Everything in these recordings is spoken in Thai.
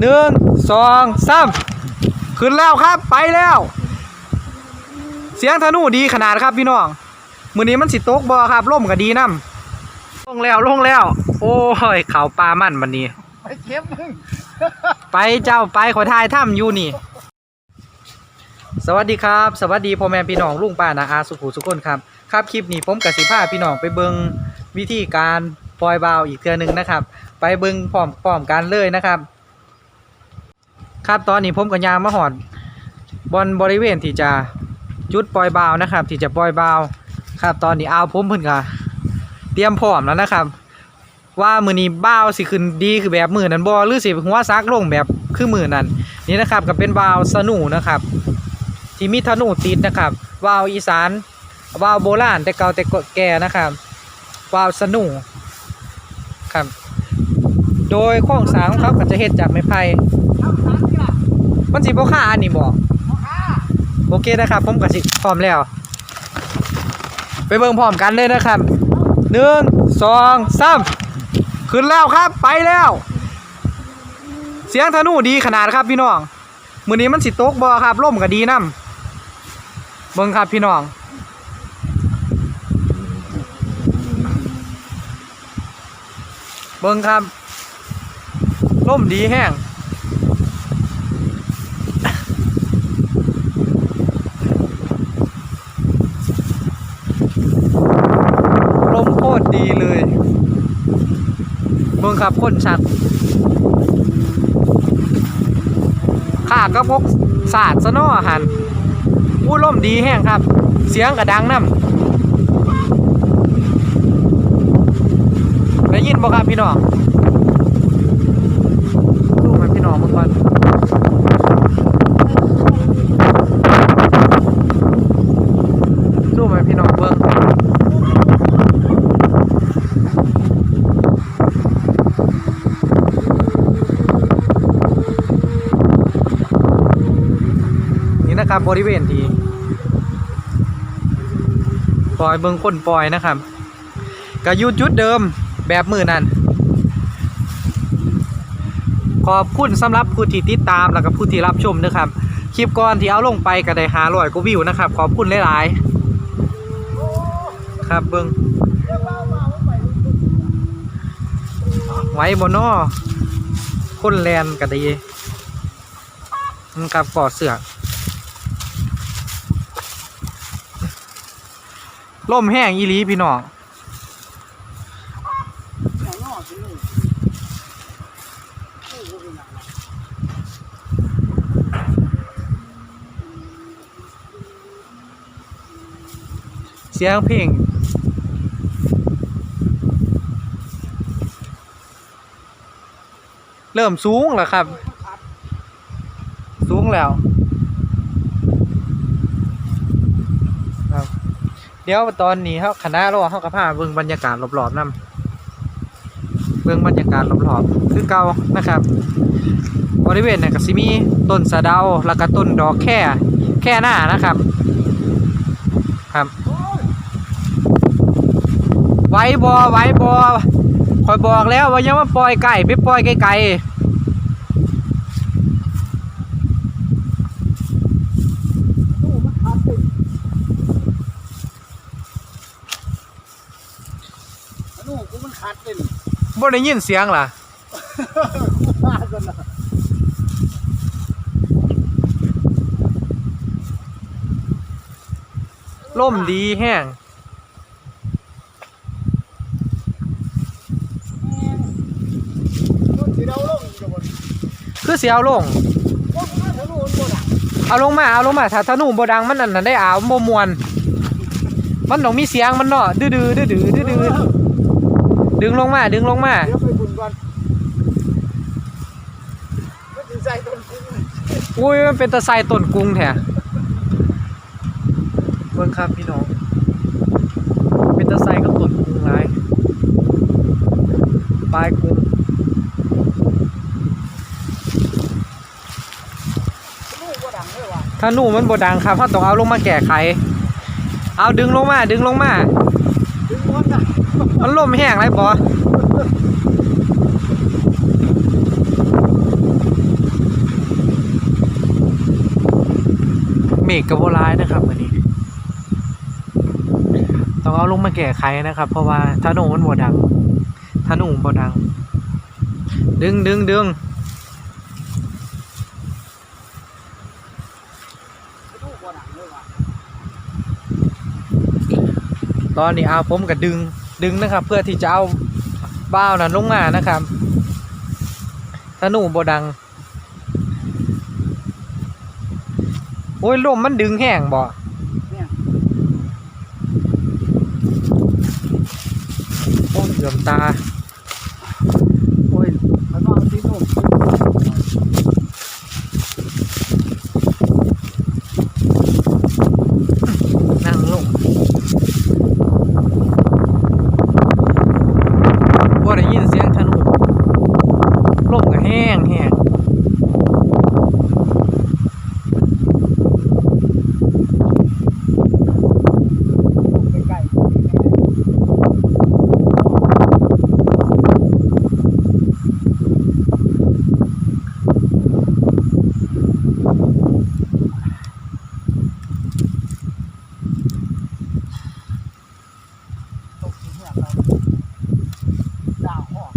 หนึ่งสองสามขึ้นแล้วครับไปแล้ว เสียงธนูดีขนาดครับพี่น้องมือนี้มันสิตกบอครับล่มก็ดีน้ำลงแล้วลงแล้ว โอ้ยเขาปลามันมันนี้ ไปเก็บมึงไปเจ้าไปขอทายถ้ำอยู่นี่ สวัสดีครับ สวัสดีพ่อแม่พี่น้องลุงป้านาอาสุขุสุขคนครับครับคลิปนี้ผมกับสิพาพี่น้องไปเบิงวิธีการปล่อยบาวอีกเทือหนึงนะครับ ไปเบิงพร้อมพร้อมกันเลยนะครับ ครับตอนนี้ผมกับยางมาหอดบอลบริเวณที่จะจุดปล่อยบาวนะครับ ที่จะปล่อยบาวครับ ตอนนี้เอาผมเพิ่นก็เตรียมพร้อมแล้วนะครับ ว่ามือนี้บ้าวสิขึ้นดีคือแบบมือนั้นบอหรือสิหัวซักลงแบบคือมือนั้นนี่นะครับก็เป็นวาวสนูนะครับที่มีธนูติดนะครับวาวอีสานวาวโบราณแต่เก่าแต่แก่นะครับวาวสนูครับ โดยโครงสร้างของเขาก็จะเฮ็ดจากไม้ไผ่ มันสิบ่ค่าอันนี้บ่โอเคนะครับ ผมก็สิพร้อมแล้ว ไปเบิ่งพร้อมกันเลยนะครับหนึ่งสองสามขึ้นแล้วครับไปแล้ว เสียงธนูดีขนาดครับพี่น้องมือนี้มันสิตกบอครับล่มก็ดีน้ำเบิ่งครับพี่น้องเบิ่งครับล่มดีแห้งลมโคตรดี เลยเมืองขับคนชัดข้าก็พกศาสตร์สนอหันผู้ล่มดีแห้งครับ เสียงกระดังน้ำได้ยินบ่ครับพี่น้องดูมันพี่น้องเมื่อก่อนดูมันพี่น้องเบิ่งนี่นะครั บริเวณที่ปล่อยเบิงคนปล่อยนะครับก็อยุดจุดเดิมแบบมือนั่นขอบคุณสำหรับผู้ที่ติดตามแล้วก็ผู้ที่รับชมนะครับคลิปก่อนที่เอาลงไปก็ได้หาร้อยกว่าวิวนะครับ ขอบคุณหลายๆครับเบิงไว้บนนอคนแลนก็ดีมันกับก่อเสือก ล่มแห้งอีหลีพี่น้องเสียงเพลงเริ่มสูงแล้วครับ สูงแล้วครับ เดี๋ยวตอนนี้เขาคณะราเขากับพาเบิ่งบรรยากาศรอบๆนำเบิ่งบรรยากาศรอบๆคือเก่านะครับบริเวณเนี่ยก็สิมีต้นสะเดาแล้วก็ต้นดอกแค่แค่หน้านะครับ ครับ ไว้บอไว้บอคอยบอกแล้วว่าอย่ามาปล่อยไก่ไปปล่อยไกลตู้มันขาดติ่งตู้ กูมันขาดติ่งๆบ่ได้ยินเสียงล่ะกูพลาดกันนะล่มดีแห้งต้นสีดาวลงอยู่บนคือเสียวลงว่ากูมาทะลุมันบนอะเอาลงมาเอาลงมาถ้าธนูบ่ดังมันนั่นน่ะได้อาวบ่มวน มันต้องมีเสียงมันเนาะดื้อๆดื้อๆดื้อๆ ดื้อๆดึงลงมา ดึงลงมา เดี๋ยวไปบุญก่อนก็ถึงใจต้นกูอุ้ยมันเป็นตะไซต้นกรุงแท้เบิ่งครับพี่น้อง เป็นตะไซกับต้นกรุงหลายปลายกรุงลูกก็ดังเลยว่ะถ้าหนูมันบดังครับเขาต้องเอาลงมาแก้ไข เอาดึงลงมา ดึงลงมาดึงมันนะ มันลมแห้งไรปอเมฆกับโบร้ายนะครับวันนี้ ต้องเอาลงมาแก้ไขนะครับ เพราะว่าธนูมันบวดังธนูบวดัง ดึงดึงดึงตอนนี้อาผมกับดึง ดึงนะครับ เพื่อที่จะเอาบ้าวนั้นลงมานะครับธนูบ่ดัง โอ้ยลมมันดึงแห้งบ่เนี่ยโอ้ยเหลื่อมตา โอ้ย แล้วก็เอาที่นุ่ม นั่งลงบ่ได้ยินเสียงธนูลมก็แห้งแห้ง ใกล้ๆ ตกที่เนี่ยเราดาวออก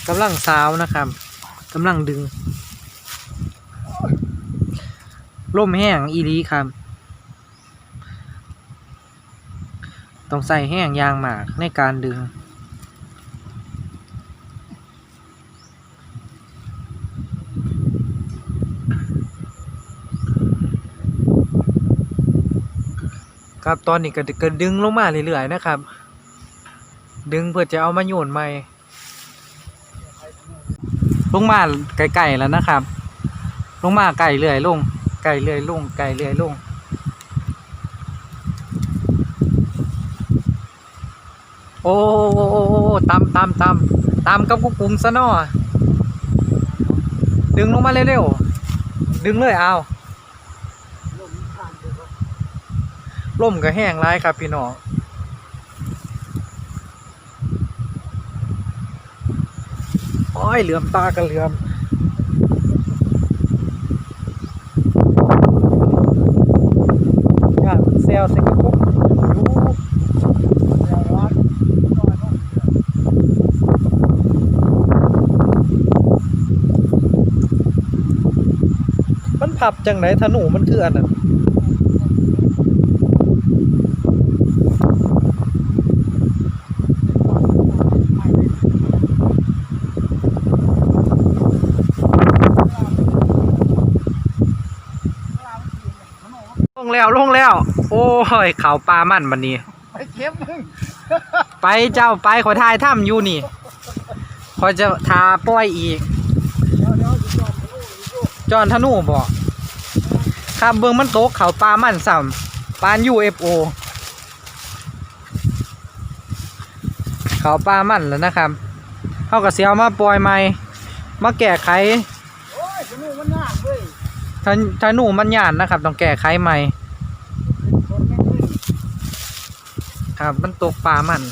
กำลังสาวนะครับกำลังดึงลมแห้งอีหลีครับ ต้องใส่แห้งยางหมากในการดึง ครับตอนนี้ก็กดึงลงมาเรื่อยๆนะครับ ดึงเพื่อจะเอามาโยนใหม่ ลงมาไกลๆแล้วนะครับ ลงมาไกลเรื่อยลงไกลเรื่อยลงไกลเรื่อยลงโอ้โอ้โอ้โอ้โอ้ตามตามตามตามกับกุกปุ้งซะนาะดึงลงมาเร็วๆดึงเลยเอาลมผ่านไปก็ล่มก็แห้งร้ายครับพี่น้อง อ้ยเหลื่อมตากันเหลื่อมยาเซลส่กระปุกดูเดี๋ยวร้อนร้อนร้อนมันผับจังไหนธนูมันคืออันนั้น แล้วลงแล้ว โอ้ยเขาปลามันบันนี้ ไปเก็บมึงไปเจ้าไปขอทายถ้ำอยู่นี่ขอยจะทาป้อยอีกเดี๋ยวเดี๋ยวจะจอดลูกอีกลูกจอนธนูบอกครับเบิงมันโตกเขาปลามันซ้ำปาน UFO เขาปลามันแล้วนะครับเขาก็เสียมาปล่อยใหม่มาแก้ไขโอ้ยสนุกมันยากเว้ย ธนธนูมันยานนะครับ ต้องแก้ไขใหม่ คนไม่ขึ้น ครับ มันตกปลามัน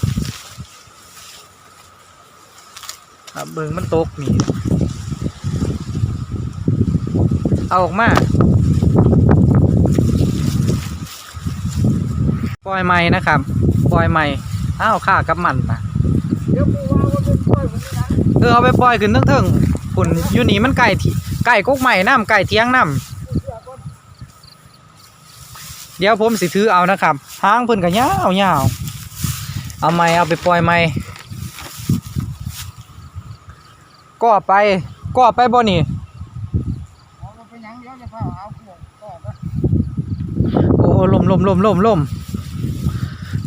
ครับเบิงมันตกนี่ เอาออกมา ปล่อยใหม่นะครับ ปล่อยใหม่อ้าวค่ากับมันนะเดี๋ยวกูว่าว่าเป็นกล้วยผมนี่นะเออเอาไปปล่อยขึ้นเทิงๆฝุ่นอยู่นี่มันไก่ที่ไก่กุ๊กใหม่น้ำไก่เทียงน้ำเดี๋ยวผมสิถือเอานะครับ หางเพิ่นก็ยาวยาว เอาไม้เอาไปปล่อยไม้ก็ไปก็ไปบ่นี่เอามันเป็นหยังเดี๋ยวจะพาเอาพวกต่อไปโอ้ลมลมลมลมลม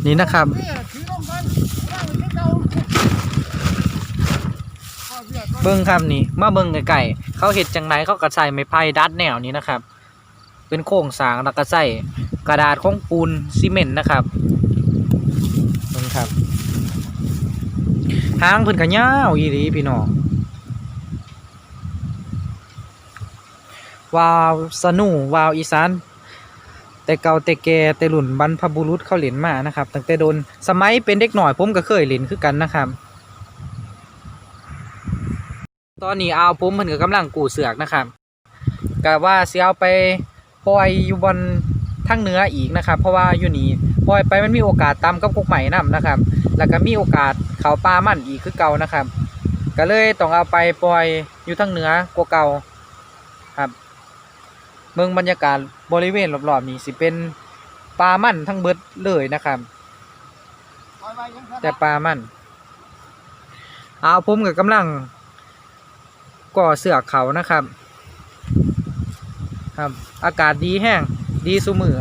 นี่นะครับเมืองกันว่างไว้ที่เก่าพ่อเสียก่อนเบิ้งครับนี่มาเบิ้งไก่เขาเห็ดจังไรเขาก็ใส่ไม้ไผ่ดัดแนวนี้นะครับ เป็นโครงสร้างแล้วก็ใส่กระดาษของปูนซีเมนต์นะครับ ครับหางเพิ่นก็ยาวอีหลีพี่น้องวาวสนูวาวอีสานแต่เก่าแต่แก่แต่รุ่นบรรพบุรุษเขาเล่นมานะครับตั้งแต่โดนสมัยเป็นเด็กหน่อยผมก็เคยเล่นคือกันนะครับ ตอนนี้อาวผมเพิ่นก็กำลังกูเสือกนะครับกะว่าเสิเอาไปปล่อยอยู่บนทางเหนืออีกนะครับ เพราะว่าอยู่นี่ ปล่อยไปมันมีโอกาสตำกับกุกใหม่นํนะครับ แล้วก็มีโอกาสเขาปลามั่นอีกคือเก่านะครับ ก็เลยต้องเอาไปปล่อยอยู่ทางเหนือกว่าเก่าครับเมืองบรรยากาศบริเวณรอบๆนี้สิเป็นปลามั่นทั้งเบิดเลยนะครับ แต่ปลามั่นเอาผมกับกำลังก่อเสือกเขานะครับ ครับ อากาศดีแห้งดีสุมือ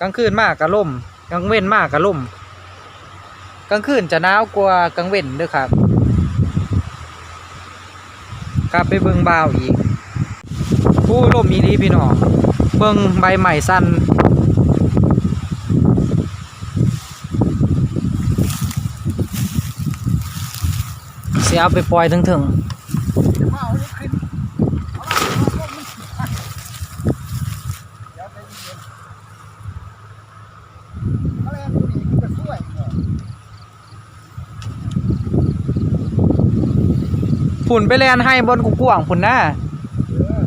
กลางคืนมากกะล่มกลางเว้นมากกะล่มกลางคืนจะหนาวกว่ากลางเว้นด้วยครับกลับไปเบิงบาวอีกผู้ล่มมีดีพี่น้องเบิงใบใหม่สั้นเสียเอาไปปล่อยถึงถึง จะมาเอานี่ขึ้นเอาล่ะเอาล่ะมันเดี๋ยวใจเย็นๆอะไรตัวนี้มันก็ช่วยเออ ๆ ฝุ่นไปแลนให้บนกุกวางฝุ่นหน้าเออ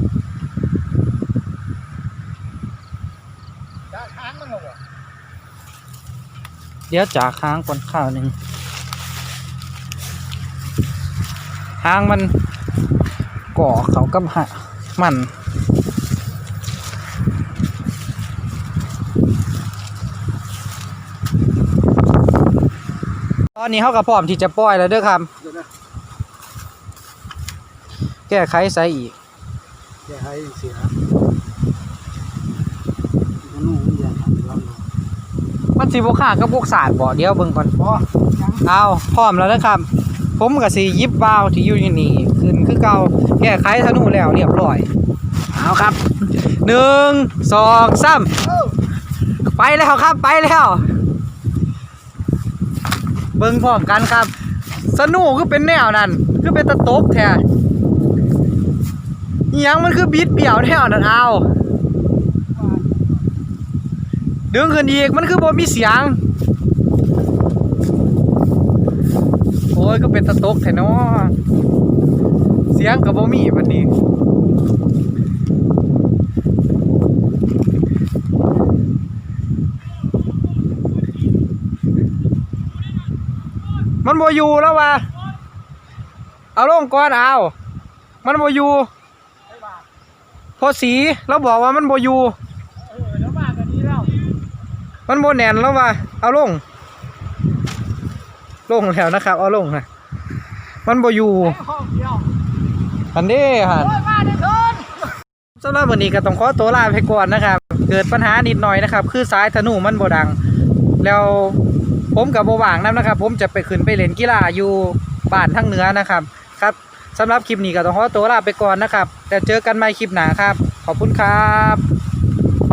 จะค้างมันเหรอวะเดี๋ยวจากค้างก่อนข้าวหนึ่งค้างมันก่อเขากับหะมันตอนนี้เขาก็พร้อมที่จะปล่อยแล้วเด้อครับเดี๋ยวนะ แก้ไขใส่อีกอย่าให้เสียมันนู่นนี่อย่างนั้นเรามันสิบวขากับพวกศาสตร์บ่เดี๋ยวเบิ่งก่อนพอยังเอาพร้อมแล้วนะครับ ผมกับสียิบวาวที่อยู่ที่นี่ขึ้นคือเก่าแก้ไขธนูแล้วเรียบร้อยเอาครับหนึ่งสองสามเอ้าไปแล้วครับไปแล้ว เบิ่งพร้อมกันครับ สนุกคือเป็นแนวนั้นคือเป็นตะตบแท้อิห ยังมันคือบิดเบี่ยวแนวนั้นเอาดึงขึ้นอีกมันคือบ่มีเสียง โอ้ยก็เป็นตะตกแท้เนาะเสียงกับบ่มีบัดนี้มันบ่อยู่แล้ววะเอาลงก่อนเอา มันบ่อยู่ พอสีเราบอกว่ามันโบอยู่มันนี้แล้วมันบ่แนนแล้ววะเอาลง ลงแล้วนะครับ เอาลงนะมันโบอยู่อันนี้ฮะโอ้ยมาเด้อเถินสำหรับวันนี้ก็ต้องขอตัวลาไปก่อนนะครับ เกิดปัญหานิดหน่อยนะครับ คือสายธนูมันโบดัง แล้วผมกับโบว่างนํนะครับ ผมจะไปขึ้นไปเล่นกีฬาอยู่บ้านทางเหนือนะครับ ครับ สำหรับคลิปนี้ก็ต้องขอตัวลาไปก่อนนะครับ แต่เจอกันใหม่คลิปหน้าครับ ขอบคุณครับ